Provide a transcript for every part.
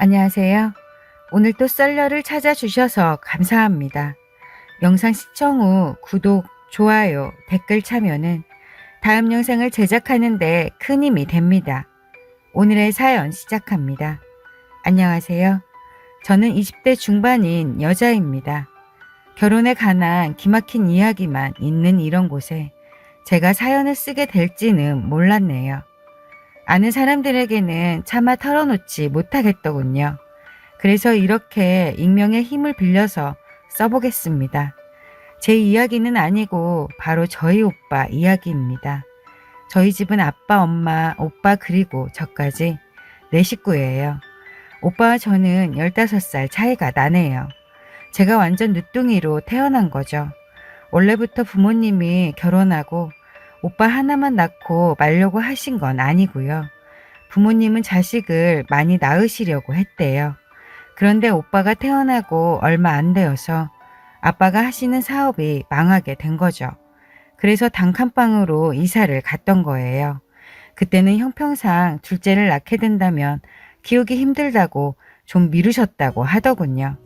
안녕하세요. 오늘 또 썰러를 찾아주셔서 감사합니다. 영상 시청 후 구독, 좋아요, 댓글 참여는 다음 영상을 제작하는데 큰 힘이 됩니다. 오늘의 사연 시작합니다. 안녕하세요. 저는 20대 중반인 여자입니다. 결혼에 관한 기막힌 이야기만 있는 이런 곳에 제가 사연을 쓰게 될지는 몰랐네요. 아는 사람들에게는 차마 털어놓지 못하겠더군요. 그래서 이렇게 익명의 힘을 빌려서 써보겠습니다. 제 이야기는 아니고 바로 저희 오빠 이야기입니다. 저희 집은 아빠, 엄마, 오빠 그리고 저까지 네 식구예요. 오빠와 저는 15살 차이가 나네요. 제가 완전 늦둥이로 태어난 거죠. 원래부터 부모님이 결혼하고 오빠 하나만 낳고 말려고 하신 건 아니고요. 부모님은 자식을 많이 낳으시려고 했대요. 그런데 오빠가 태어나고 얼마 안 되어서 아빠가 하시는 사업이 망하게 된 거죠. 그래서 단칸방으로 이사를 갔던 거예요. 그때는 형평상 둘째를 낳게 된다면 키우기 힘들다고 좀 미루셨다고 하더군요.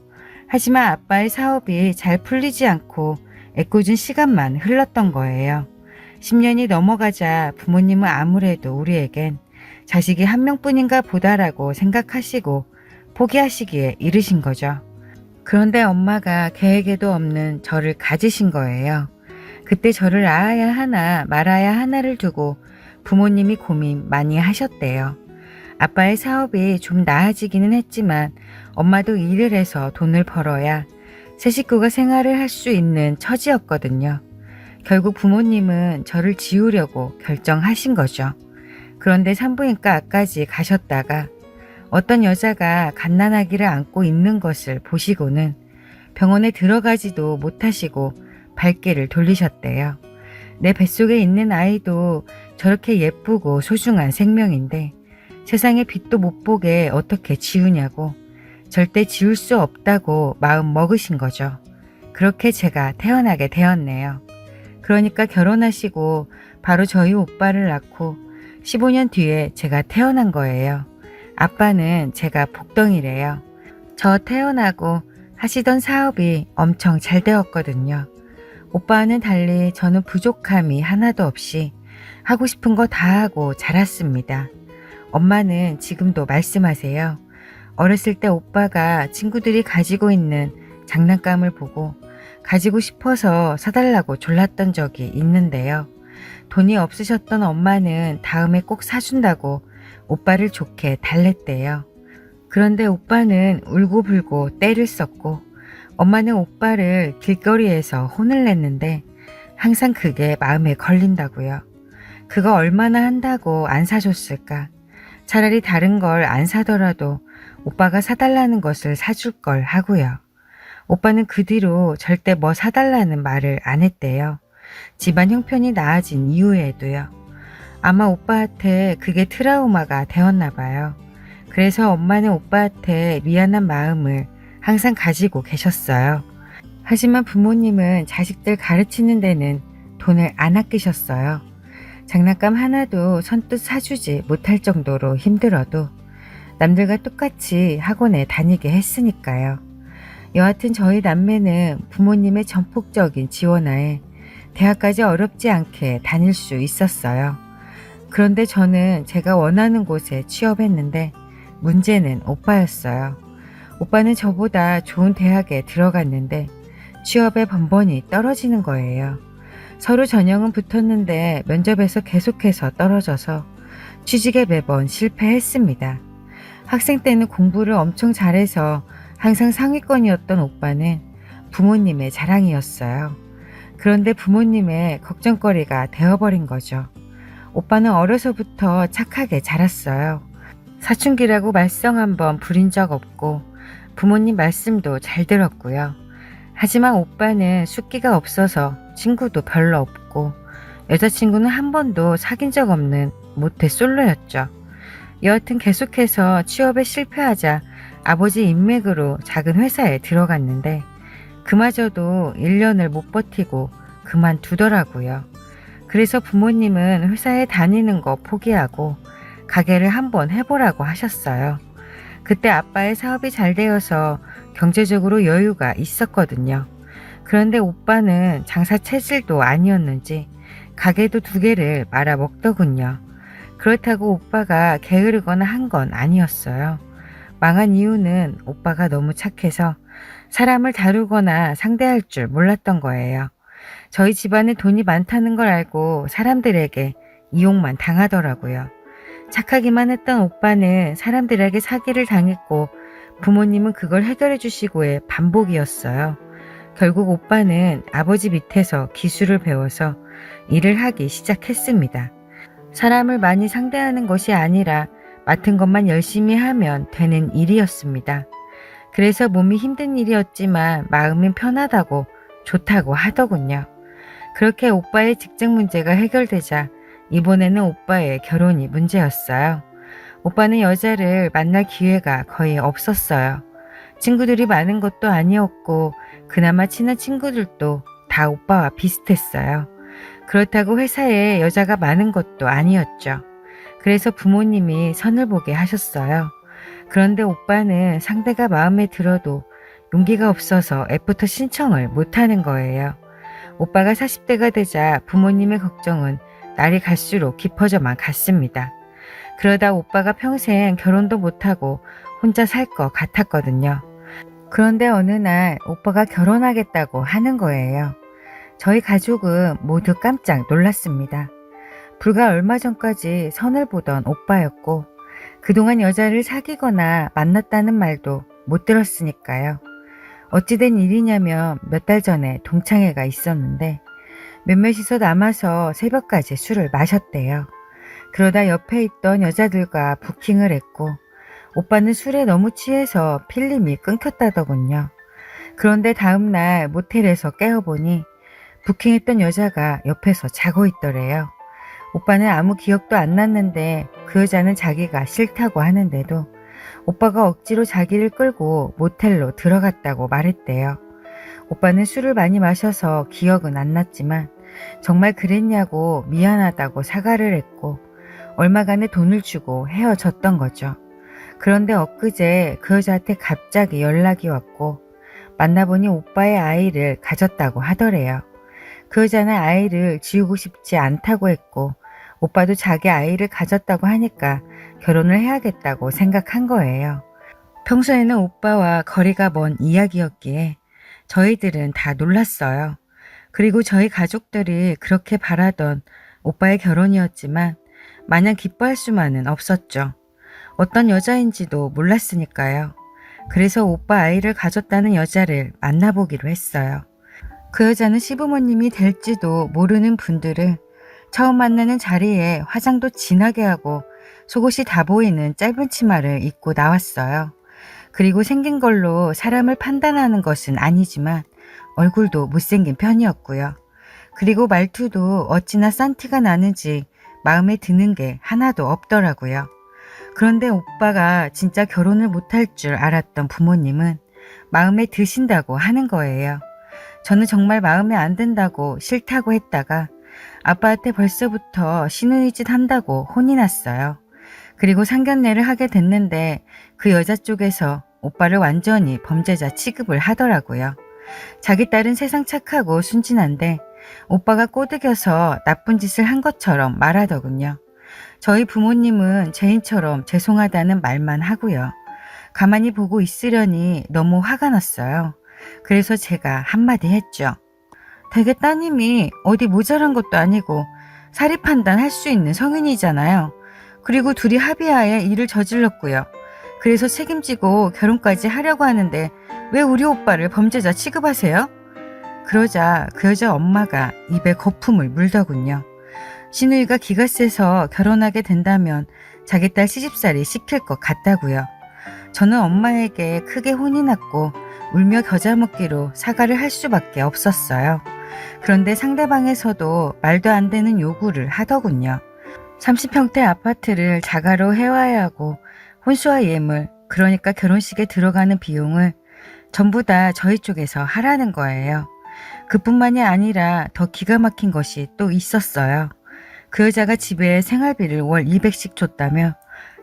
하지만 아빠의 사업이 잘 풀리지 않고 애꿎은 시간만 흘렀던 거예요. 10년이 넘어가자 부모님은 아무래도 우리에겐 자식이 한 명뿐인가 보다라고 생각하시고 포기하시기에 이르신 거죠. 그런데 엄마가 계획에도 없는 저를 가지신 거예요. 그때 저를 낳아야 하나 말아야 하나를 두고 부모님이 고민 많이 하셨대요. 아빠의 사업이 좀 나아지기는 했지만 엄마도 일을 해서 돈을 벌어야 새 식구가 생활을 할 수 있는 처지였거든요. 결국 부모님은 저를 지우려고 결정하신 거죠. 그런데 산부인과까지 가셨다가 어떤 여자가 갓난아기를 안고 있는 것을 보시고는 병원에 들어가지도 못하시고 발길을 돌리셨대요. 내 뱃속에 있는 아이도 저렇게 예쁘고 소중한 생명인데 세상에 빛도 못 보게 어떻게 지우냐고 절대 지울 수 없다고 마음 먹으신 거죠. 그렇게 제가 태어나게 되었네요. 그러니까 결혼하시고 바로 저희 오빠를 낳고 15년 뒤에 제가 태어난 거예요. 아빠는 제가 복덩이래요. 저 태어나고 하시던 사업이 엄청 잘 되었거든요. 오빠는 달리 저는 부족함이 하나도 없이 하고 싶은 거 다 하고 자랐습니다. 엄마는 지금도 말씀하세요. 어렸을 때 오빠가 친구들이 가지고 있는 장난감을 보고 가지고 싶어서 사달라고 졸랐던 적이 있는데요. 돈이 없으셨던 엄마는 다음에 꼭 사준다고 오빠를 좋게 달랬대요. 그런데 오빠는 울고불고 때를 썼고 엄마는 오빠를 길거리에서 혼을 냈는데 항상 그게 마음에 걸린다고요. 그거 얼마나 한다고 안 사줬을까? 차라리 다른 걸 안 사더라도 오빠가 사달라는 것을 사줄 걸 하고요. 오빠는 그 뒤로 절대 뭐 사달라는 말을 안 했대요. 집안 형편이 나아진 이후에도요. 아마 오빠한테 그게 트라우마가 되었나 봐요. 그래서 엄마는 오빠한테 미안한 마음을 항상 가지고 계셨어요. 하지만 부모님은 자식들 가르치는 데는 돈을 안 아끼셨어요. 장난감 하나도 선뜻 사주지 못할 정도로 힘들어도 남들과 똑같이 학원에 다니게 했으니까요. 여하튼 저희 남매는 부모님의 전폭적인 지원하에 대학까지 어렵지 않게 다닐 수 있었어요. 그런데 저는 제가 원하는 곳에 취업했는데 문제는 오빠였어요. 오빠는 저보다 좋은 대학에 들어갔는데 취업에 번번이 떨어지는 거예요. 서로 전형은 붙었는데 면접에서 계속해서 떨어져서 취직에 매번 실패했습니다. 학생 때는 공부를 엄청 잘해서 항상 상위권이었던 오빠는 부모님의 자랑이었어요. 그런데 부모님의 걱정거리가 되어버린 거죠. 오빠는 어려서부터 착하게 자랐어요. 사춘기라고 말썽 한번 부린 적 없고 부모님 말씀도 잘 들었고요. 하지만 오빠는 숫기가 없어서 친구도 별로 없고 여자친구는 한 번도 사귄 적 없는 모태 솔로였죠. 여하튼 계속해서 취업에 실패하자 아버지 인맥으로 작은 회사에 들어갔는데 그마저도 1년을 못 버티고 그만두더라고요. 그래서 부모님은 회사에 다니는 거 포기하고 가게를 한번 해보라고 하셨어요. 그때 아빠의 사업이 잘 되어서 경제적으로 여유가 있었거든요. 그런데 오빠는 장사 체질도 아니었는지 가게도 두 개를 말아 먹더군요. 그렇다고 오빠가 게으르거나 한 건 아니었어요. 망한 이유는 오빠가 너무 착해서 사람을 다루거나 상대할 줄 몰랐던 거예요. 저희 집안에 돈이 많다는 걸 알고 사람들에게 이용만 당하더라고요. 착하기만 했던 오빠는 사람들에게 사기를 당했고 부모님은 그걸 해결해 주시고의 반복이었어요. 결국 오빠는 아버지 밑에서 기술을 배워서 일을 하기 시작했습니다. 사람을 많이 상대하는 것이 아니라 맡은 것만 열심히 하면 되는 일이었습니다. 그래서 몸이 힘든 일이었지만 마음은 편하다고 좋다고 하더군요. 그렇게 오빠의 직장 문제가 해결되자 이번에는 오빠의 결혼이 문제였어요. 오빠는 여자를 만날 기회가 거의 없었어요. 친구들이 많은 것도 아니었고 그나마 친한 친구들도 다 오빠와 비슷했어요. 그렇다고 회사에 여자가 많은 것도 아니었죠. 그래서 부모님이 선을 보게 하셨어요. 그런데 오빠는 상대가 마음에 들어도 용기가 없어서 애프터 신청을 못하는 거예요. 오빠가 40대가 되자 부모님의 걱정은 날이 갈수록 깊어져만 갔습니다. 그러다 오빠가 평생 결혼도 못하고 혼자 살 것 같았거든요. 그런데 어느 날 오빠가 결혼하겠다고 하는 거예요. 저희 가족은 모두 깜짝 놀랐습니다. 불과 얼마 전까지 선을 보던 오빠였고 그동안 여자를 사귀거나 만났다는 말도 못 들었으니까요. 어찌된 일이냐면 몇 달 전에 동창회가 있었는데 몇몇이서 남아서 새벽까지 술을 마셨대요. 그러다 옆에 있던 여자들과 부킹을 했고 오빠는 술에 너무 취해서 필름이 끊겼다더군요. 그런데 다음날 모텔에서 깨어보니 부킹했던 여자가 옆에서 자고 있더래요. 오빠는 아무 기억도 안 났는데 그 여자는 자기가 싫다고 하는데도 오빠가 억지로 자기를 끌고 모텔로 들어갔다고 말했대요. 오빠는 술을 많이 마셔서 기억은 안 났지만 정말 그랬냐고 미안하다고 사과를 했고 얼마간의 돈을 주고 헤어졌던 거죠. 그런데 엊그제 그 여자한테 갑자기 연락이 왔고 만나보니 오빠의 아이를 가졌다고 하더래요. 그 여자는 아이를 지우고 싶지 않다고 했고 오빠도 자기 아이를 가졌다고 하니까 결혼을 해야겠다고 생각한 거예요. 평소에는 오빠와 거리가 먼 이야기였기에 저희들은 다 놀랐어요. 그리고 저희 가족들이 그렇게 바라던 오빠의 결혼이었지만 마냥 기뻐할 수만은 없었죠. 어떤 여자인지도 몰랐으니까요. 그래서 오빠 아이를 가졌다는 여자를 만나보기로 했어요. 그 여자는 시부모님이 될지도 모르는 분들을 처음 만나는 자리에 화장도 진하게 하고 속옷이 다 보이는 짧은 치마를 입고 나왔어요. 그리고 생긴 걸로 사람을 판단하는 것은 아니지만 얼굴도 못생긴 편이었고요. 그리고 말투도 어찌나 싼 티가 나는지 마음에 드는 게 하나도 없더라고요. 그런데 오빠가 진짜 결혼을 못할 줄 알았던 부모님은 마음에 드신다고 하는 거예요. 저는 정말 마음에 안 든다고 싫다고 했다가 아빠한테 벌써부터 신우이 짓 한다고 혼이 났어요. 그리고 상견례를 하게 됐는데 그 여자 쪽에서 오빠를 완전히 범죄자 취급을 하더라고요. 자기 딸은 세상 착하고 순진한데 오빠가 꼬드겨서 나쁜 짓을 한 것처럼 말하더군요. 저희 부모님은 죄인처럼 죄송하다는 말만 하고요. 가만히 보고 있으려니 너무 화가 났어요. 그래서 제가 한마디 했죠. 되게 따님이 어디 모자란 것도 아니고 사리 판단할 수 있는 성인이잖아요. 그리고 둘이 합의하에 일을 저질렀고요. 그래서 책임지고 결혼까지 하려고 하는데 왜 우리 오빠를 범죄자 취급하세요? 그러자 그 여자 엄마가 입에 거품을 물더군요. 신우이가 기가 세서 결혼하게 된다면 자기 딸 시집살이 시킬 것 같다고요. 저는 엄마에게 크게 혼이 났고 울며 겨자 먹기로 사과를 할 수밖에 없었어요. 그런데 상대방에서도 말도 안 되는 요구를 하더군요. 30평대 아파트를 자가로 해와야 하고 혼수와 예물, 그러니까 결혼식에 들어가는 비용을 전부 다 저희 쪽에서 하라는 거예요. 그뿐만이 아니라 더 기가 막힌 것이 또 있었어요. 그 여자가 집에 생활비를 월 200씩 줬다며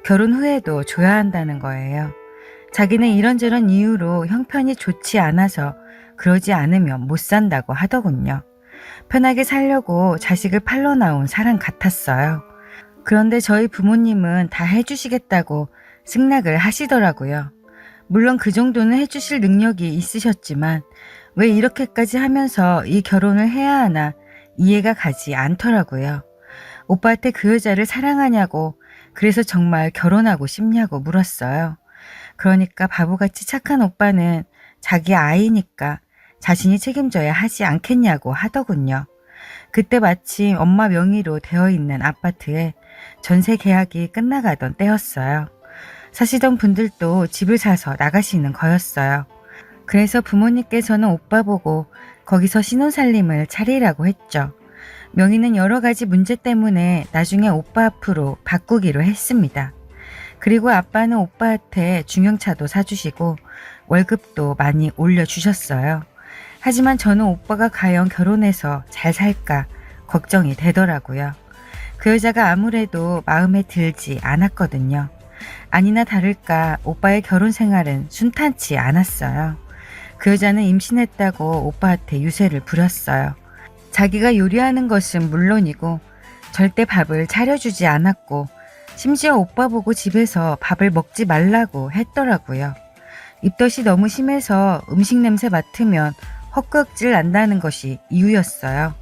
결혼 후에도 줘야 한다는 거예요. 자기는 이런저런 이유로 형편이 좋지 않아서 그러지 않으면 못 산다고 하더군요. 편하게 살려고 자식을 팔러 나온 사람 같았어요. 그런데 저희 부모님은 다 해주시겠다고 승낙을 하시더라고요. 물론 그 정도는 해주실 능력이 있으셨지만 왜 이렇게까지 하면서 이 결혼을 해야 하나 이해가 가지 않더라고요. 오빠한테 그 여자를 사랑하냐고 그래서 정말 결혼하고 싶냐고 물었어요. 그러니까 바보같이 착한 오빠는 자기 아이니까 자신이 책임져야 하지 않겠냐고 하더군요. 그때 마침 엄마 명의로 되어 있는 아파트에 전세 계약이 끝나가던 때였어요. 사시던 분들도 집을 사서 나가시는 거였어요. 그래서 부모님께서는 오빠 보고 거기서 신혼살림을 차리라고 했죠. 명의는 여러 가지 문제 때문에 나중에 오빠 앞으로 바꾸기로 했습니다. 그리고 아빠는 오빠한테 중형차도 사주시고 월급도 많이 올려주셨어요. 하지만 저는 오빠가 과연 결혼해서 잘 살까 걱정이 되더라고요. 그 여자가 아무래도 마음에 들지 않았거든요. 아니나 다를까 오빠의 결혼 생활은 순탄치 않았어요. 그 여자는 임신했다고 오빠한테 유세를 부렸어요. 자기가 요리하는 것은 물론이고 절대 밥을 차려주지 않았고 심지어 오빠 보고 집에서 밥을 먹지 말라고 했더라고요. 입덧이 너무 심해서 음식 냄새 맡으면 헛구역질 난다는 것이 이유였어요.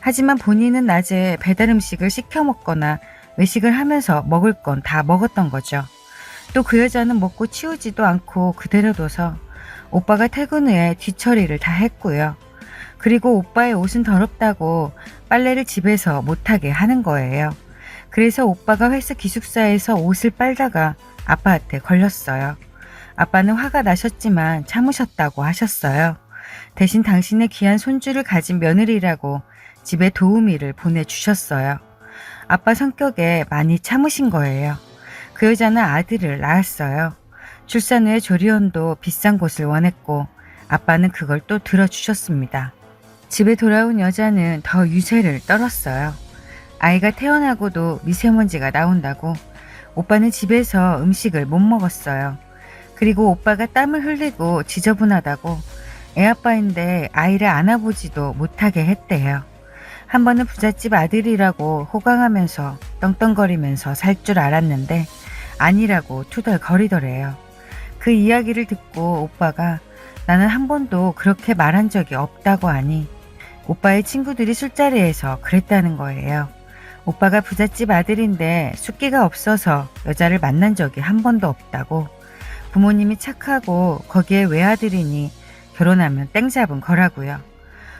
하지만 본인은 낮에 배달 음식을 시켜 먹거나 외식을 하면서 먹을 건 다 먹었던 거죠. 또 그 여자는 먹고 치우지도 않고 그대로 둬서 오빠가 퇴근 후에 뒤처리를 다 했고요. 그리고 오빠의 옷은 더럽다고 빨래를 집에서 못하게 하는 거예요. 그래서 오빠가 회사 기숙사에서 옷을 빨다가 아빠한테 걸렸어요. 아빠는 화가 나셨지만 참으셨다고 하셨어요. 대신 당신의 귀한 손주를 가진 며느리라고 집에 도우미를 보내주셨어요. 아빠 성격에 많이 참으신 거예요. 그 여자는 아들을 낳았어요. 출산 후에 조리원도 비싼 곳을 원했고 아빠는 그걸 또 들어주셨습니다. 집에 돌아온 여자는 더 유세를 떨었어요. 아이가 태어나고도 미세먼지가 나온다고 오빠는 집에서 음식을 못 먹었어요. 그리고 오빠가 땀을 흘리고 지저분하다고 애아빠인데 아이를 안아보지도 못하게 했대요. 한 번은 부잣집 아들이라고 호강하면서 떵떵거리면서 살 줄 알았는데 아니라고 투덜거리더래요. 그 이야기를 듣고 오빠가 나는 한 번도 그렇게 말한 적이 없다고 하니 오빠의 친구들이 술자리에서 그랬다는 거예요. 오빠가 부잣집 아들인데 숫기가 없어서 여자를 만난 적이 한 번도 없다고 부모님이 착하고 거기에 외아들이니 결혼하면 땡 잡은 거라고요.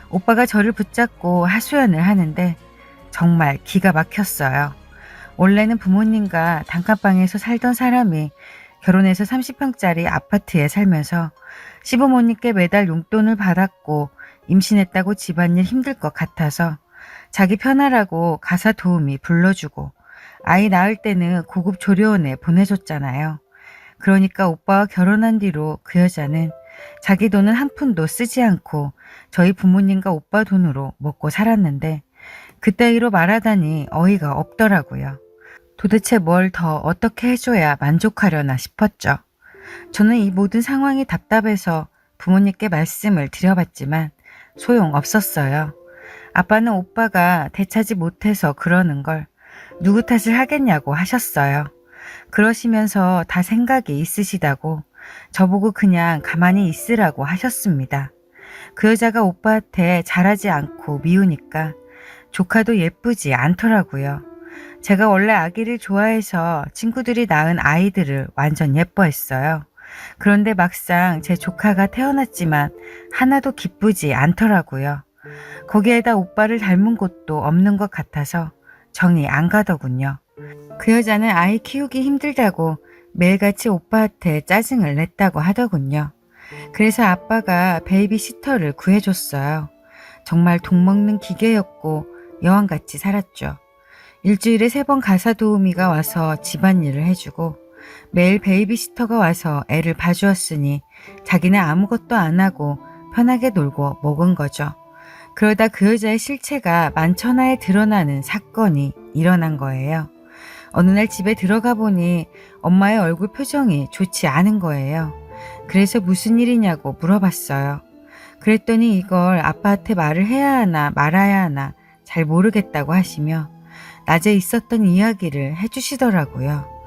오빠가 저를 붙잡고 하소연을 하는데 정말 기가 막혔어요. 원래는 부모님과 단칸방에서 살던 사람이 결혼해서 30평짜리 아파트에 살면서 시부모님께 매달 용돈을 받았고 임신했다고 집안일 힘들 것 같아서 자기 편하라고 가사 도우미 불러주고 아이 낳을 때는 고급 조리원에 보내줬잖아요. 그러니까 오빠와 결혼한 뒤로 그 여자는 자기 돈은 한 푼도 쓰지 않고 저희 부모님과 오빠 돈으로 먹고 살았는데 그따위로 말하다니 어이가 없더라고요. 도대체 뭘 더 어떻게 해줘야 만족하려나 싶었죠. 저는 이 모든 상황이 답답해서 부모님께 말씀을 드려봤지만 소용 없었어요. 아빠는 오빠가 대차지 못해서 그러는 걸 누구 탓을 하겠냐고 하셨어요. 그러시면서 다 생각이 있으시다고 저보고 그냥 가만히 있으라고 하셨습니다. 그 여자가 오빠한테 잘하지 않고 미우니까 조카도 예쁘지 않더라고요. 제가 원래 아기를 좋아해서 친구들이 낳은 아이들을 완전 예뻐했어요. 그런데 막상 제 조카가 태어났지만 하나도 기쁘지 않더라고요. 거기에다 오빠를 닮은 곳도 없는 것 같아서 정이 안 가더군요. 그 여자는 아이 키우기 힘들다고 매일같이 오빠한테 짜증을 냈다고 하더군요. 그래서 아빠가 베이비 시터를 구해줬어요. 정말 독먹는 기계였고 여왕같이 살았죠. 일주일에 세 번 가사 도우미가 와서 집안일을 해주고 매일 베이비시터가 와서 애를 봐주었으니 자기는 아무것도 안 하고 편하게 놀고 먹은 거죠. 그러다 그 여자의 실체가 만천하에 드러나는 사건이 일어난 거예요. 어느 날 집에 들어가 보니 엄마의 얼굴 표정이 좋지 않은 거예요. 그래서 무슨 일이냐고 물어봤어요. 그랬더니 이걸 아빠한테 말을 해야 하나 말아야 하나 잘 모르겠다고 하시며 낮에 있었던 이야기를 해주시더라고요.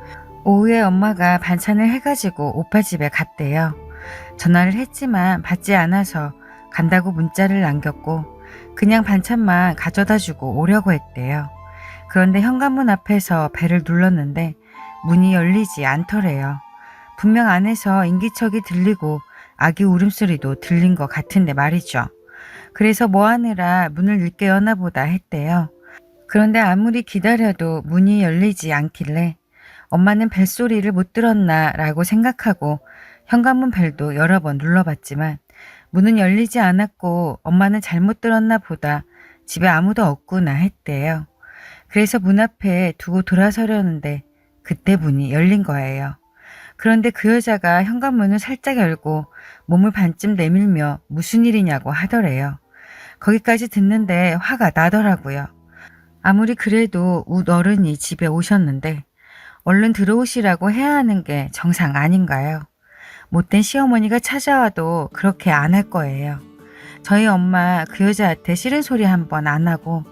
오후에 엄마가 반찬을 해가지고 오빠 집에 갔대요. 전화를 했지만 받지 않아서 간다고 문자를 남겼고 그냥 반찬만 가져다 주고 오려고 했대요. 그런데 현관문 앞에서 벨을 눌렀는데 문이 열리지 않더래요. 분명 안에서 인기척이 들리고 아기 울음소리도 들린 것 같은데 말이죠. 그래서 뭐 하느라 문을 늦게 여나 보다 했대요. 그런데 아무리 기다려도 문이 열리지 않길래 엄마는 벨소리를 못 들었나 라고 생각하고 현관문 벨도 여러 번 눌러봤지만 문은 열리지 않았고 엄마는 잘못 들었나 보다 집에 아무도 없구나 했대요. 그래서 문 앞에 두고 돌아서려는데 그때 문이 열린 거예요. 그런데 그 여자가 현관문을 살짝 열고 몸을 반쯤 내밀며 무슨 일이냐고 하더래요. 거기까지 듣는데 화가 나더라고요. 아무리 그래도 웃 어른이 집에 오셨는데 얼른 들어오시라고 해야 하는 게 정상 아닌가요? 못된 시어머니가 찾아와도 그렇게 안 할 거예요. 저희 엄마 그 여자한테 싫은 소리 한 번 안 하고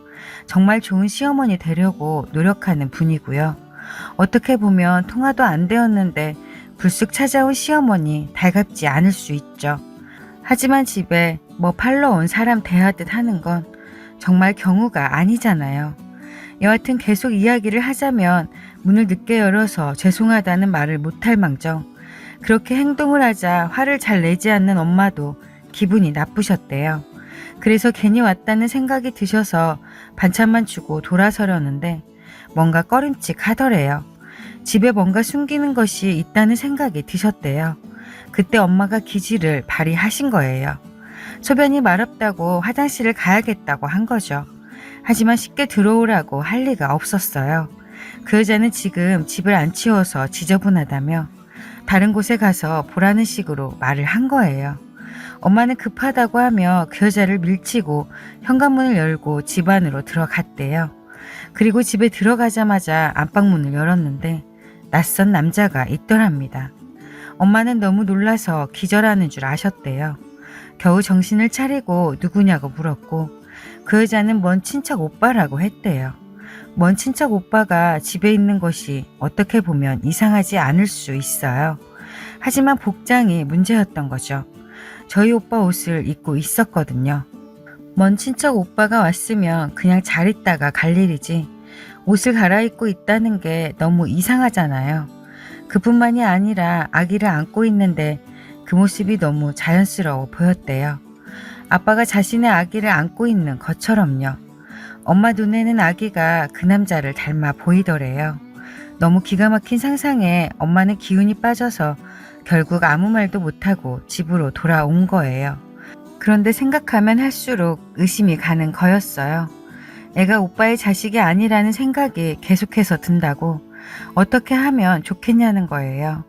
정말 좋은 시어머니 되려고 노력하는 분이고요. 어떻게 보면 통화도 안 되었는데 불쑥 찾아온 시어머니 달갑지 않을 수 있죠. 하지만 집에 뭐 팔러 온 사람 대하듯 하는 건 정말 경우가 아니잖아요. 여하튼 계속 이야기를 하자면 문을 늦게 열어서 죄송하다는 말을 못할 망정 그렇게 행동을 하자 화를 잘 내지 않는 엄마도 기분이 나쁘셨대요. 그래서 괜히 왔다는 생각이 드셔서 반찬만 주고 돌아서려는데 뭔가 꺼림칙 하더래요. 집에 뭔가 숨기는 것이 있다는 생각이 드셨대요. 그때 엄마가 기지를 발휘하신 거예요. 소변이 마렵다고 화장실을 가야겠다고 한 거죠. 하지만 쉽게 들어오라고 할 리가 없었어요. 그 여자는 지금 집을 안 치워서 지저분하다며 다른 곳에 가서 보라는 식으로 말을 한 거예요. 엄마는 급하다고 하며 그 여자를 밀치고 현관문을 열고 집 안으로 들어갔대요. 그리고 집에 들어가자마자 안방문을 열었는데 낯선 남자가 있더랍니다. 엄마는 너무 놀라서 기절하는 줄 아셨대요. 겨우 정신을 차리고 누구냐고 물었고 그 여자는 먼 친척 오빠라고 했대요. 먼 친척 오빠가 집에 있는 것이 어떻게 보면 이상하지 않을 수 있어요. 하지만 복장이 문제였던 거죠. 저희 오빠 옷을 입고 있었거든요. 먼 친척 오빠가 왔으면 그냥 잘 있다가 갈 일이지 옷을 갈아입고 있다는 게 너무 이상하잖아요. 그뿐만이 아니라 아기를 안고 있는데 그 모습이 너무 자연스러워 보였대요. 아빠가 자신의 아기를 안고 있는 것처럼요. 엄마 눈에는 아기가 그 남자를 닮아 보이더래요. 너무 기가 막힌 상상에 엄마는 기운이 빠져서 결국 아무 말도 못하고 집으로 돌아온 거예요. 그런데 생각하면 할수록 의심이 가는 거였어요. 애가 오빠의 자식이 아니라는 생각이 계속해서 든다고 어떻게 하면 좋겠냐는 거예요.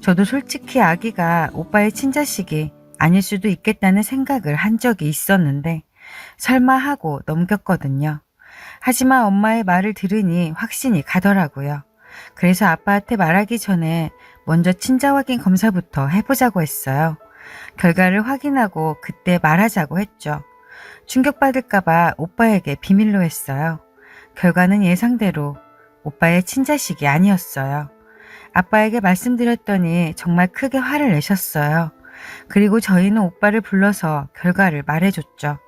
저도 솔직히 아기가 오빠의 친자식이 아닐 수도 있겠다는 생각을 한 적이 있었는데 설마 하고 넘겼거든요. 하지만 엄마의 말을 들으니 확신이 가더라고요. 그래서 아빠한테 말하기 전에 먼저 친자 확인 검사부터 해보자고 했어요. 결과를 확인하고 그때 말하자고 했죠. 충격받을까봐 오빠에게 비밀로 했어요. 결과는 예상대로 오빠의 친자식이 아니었어요. 아빠에게 말씀드렸더니 정말 크게 화를 내셨어요. 그리고 저희는 오빠를 불러서 결과를 말해줬죠.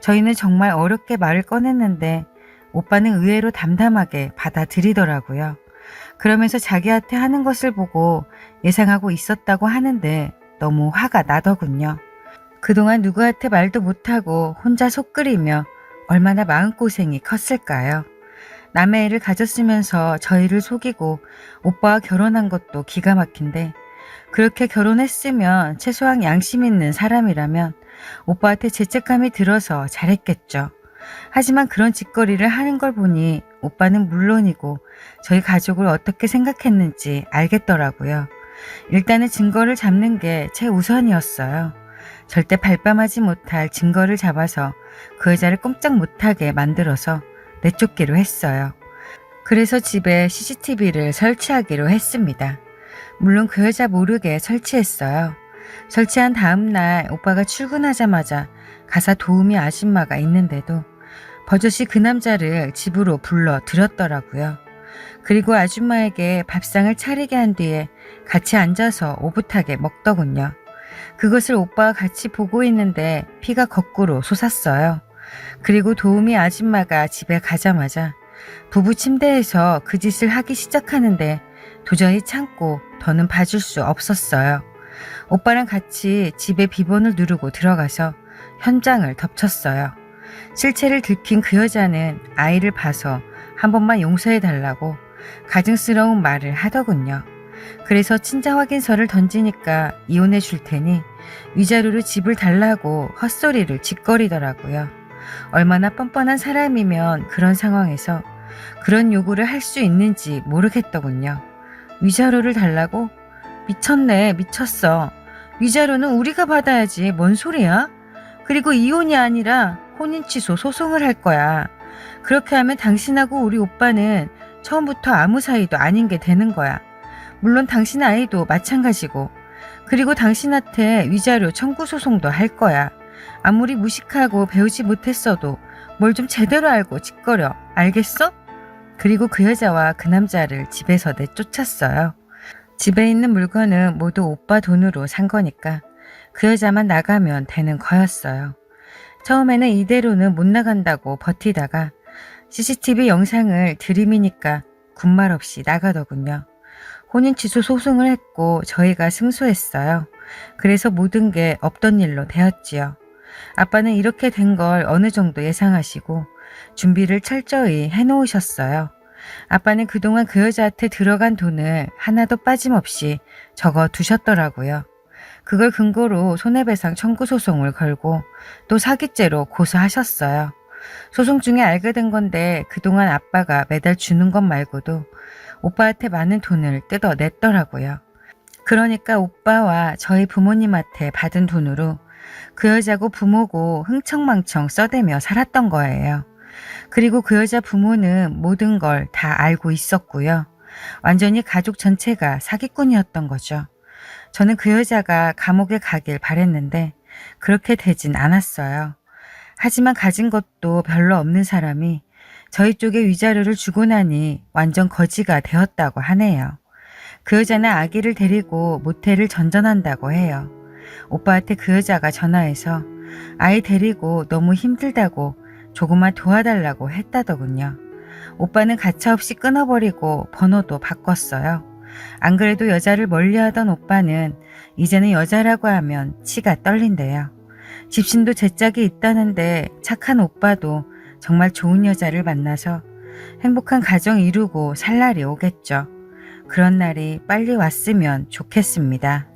저희는 정말 어렵게 말을 꺼냈는데 오빠는 의외로 담담하게 받아들이더라고요. 그러면서 자기한테 하는 것을 보고 예상하고 있었다고 하는데 너무 화가 나더군요. 그동안 누구한테 말도 못하고 혼자 속 끓이며 얼마나 마음고생이 컸을까요? 남의 애를 가졌으면서 저희를 속이고 오빠와 결혼한 것도 기가 막힌데 그렇게 결혼했으면 최소한 양심 있는 사람이라면 오빠한테 죄책감이 들어서 잘했겠죠. 하지만 그런 짓거리를 하는 걸 보니 오빠는 물론이고 저희 가족을 어떻게 생각했는지 알겠더라고요. 일단은 증거를 잡는 게 최우선이었어요. 절대 발뺌하지 못할 증거를 잡아서 그 여자를 꼼짝 못하게 만들어서 내쫓기로 했어요. 그래서 집에 CCTV를 설치하기로 했습니다. 물론 그 여자 모르게 설치했어요. 설치한 다음날 오빠가 출근하자마자 가사 도우미 아줌마가 있는데도 버젓이 그 남자를 집으로 불러 들였더라고요. 그리고 아줌마에게 밥상을 차리게 한 뒤에 같이 앉아서 오붓하게 먹더군요. 그것을 오빠와 같이 보고 있는데 피가 거꾸로 솟았어요. 그리고 도우미 아줌마가 집에 가자마자 부부 침대에서 그 짓을 하기 시작하는데 도저히 참고 더는 봐줄 수 없었어요. 오빠랑 같이 집에 비번을 누르고 들어가서 현장을 덮쳤어요. 실체를 들킨 그 여자는 아이를 봐서 한 번만 용서해 달라고 가증스러운 말을 하더군요. 그래서 친자 확인서를 던지니까 이혼해 줄 테니 위자료로 집을 달라고 헛소리를 짓거리더라고요. 얼마나 뻔뻔한 사람이면 그런 상황에서 그런 요구를 할 수 있는지 모르겠더군요. 위자료를 달라고? 미쳤네, 미쳤어. 위자료는 우리가 받아야지. 뭔 소리야? 그리고 이혼이 아니라 혼인 취소 소송을 할 거야. 그렇게 하면 당신하고 우리 오빠는 처음부터 아무 사이도 아닌 게 되는 거야. 물론 당신 아이도 마찬가지고. 그리고 당신한테 위자료 청구 소송도 할 거야. 아무리 무식하고 배우지 못했어도 뭘 좀 제대로 알고 짓거려. 알겠어? 그리고 그 여자와 그 남자를 집에서 내쫓았어요. 집에 있는 물건은 모두 오빠 돈으로 산 거니까 그 여자만 나가면 되는 거였어요. 처음에는 이대로는 못 나간다고 버티다가 CCTV 영상을 들이미니까 군말 없이 나가더군요. 혼인 취소 소송을 했고 저희가 승소했어요. 그래서 모든 게 없던 일로 되었지요. 아빠는 이렇게 된 걸 어느 정도 예상하시고 준비를 철저히 해놓으셨어요. 아빠는 그동안 그 여자한테 들어간 돈을 하나도 빠짐없이 적어 두셨더라고요. 그걸 근거로 손해배상 청구 소송을 걸고 또 사기죄로 고소하셨어요. 소송 중에 알게 된 건데 그동안 아빠가 매달 주는 것 말고도 오빠한테 많은 돈을 뜯어냈더라고요. 그러니까 오빠와 저희 부모님한테 받은 돈으로 그 여자고 부모고 흥청망청 써대며 살았던 거예요. 그리고 그 여자 부모는 모든 걸 다 알고 있었고요. 완전히 가족 전체가 사기꾼이었던 거죠. 저는 그 여자가 감옥에 가길 바랬는데 그렇게 되진 않았어요. 하지만 가진 것도 별로 없는 사람이 저희 쪽에 위자료를 주고 나니 완전 거지가 되었다고 하네요. 그 여자는 아기를 데리고 모텔을 전전한다고 해요. 오빠한테 그 여자가 전화해서 아이 데리고 너무 힘들다고 조금만 도와달라고 했다더군요. 오빠는 가차없이 끊어버리고 번호도 바꿨어요. 안 그래도 여자를 멀리하던 오빠는 이제는 여자라고 하면 치가 떨린대요. 집신도 제 짝이 있다는데 착한 오빠도 정말 좋은 여자를 만나서 행복한 가정 이루고 살 날이 오겠죠. 그런 날이 빨리 왔으면 좋겠습니다.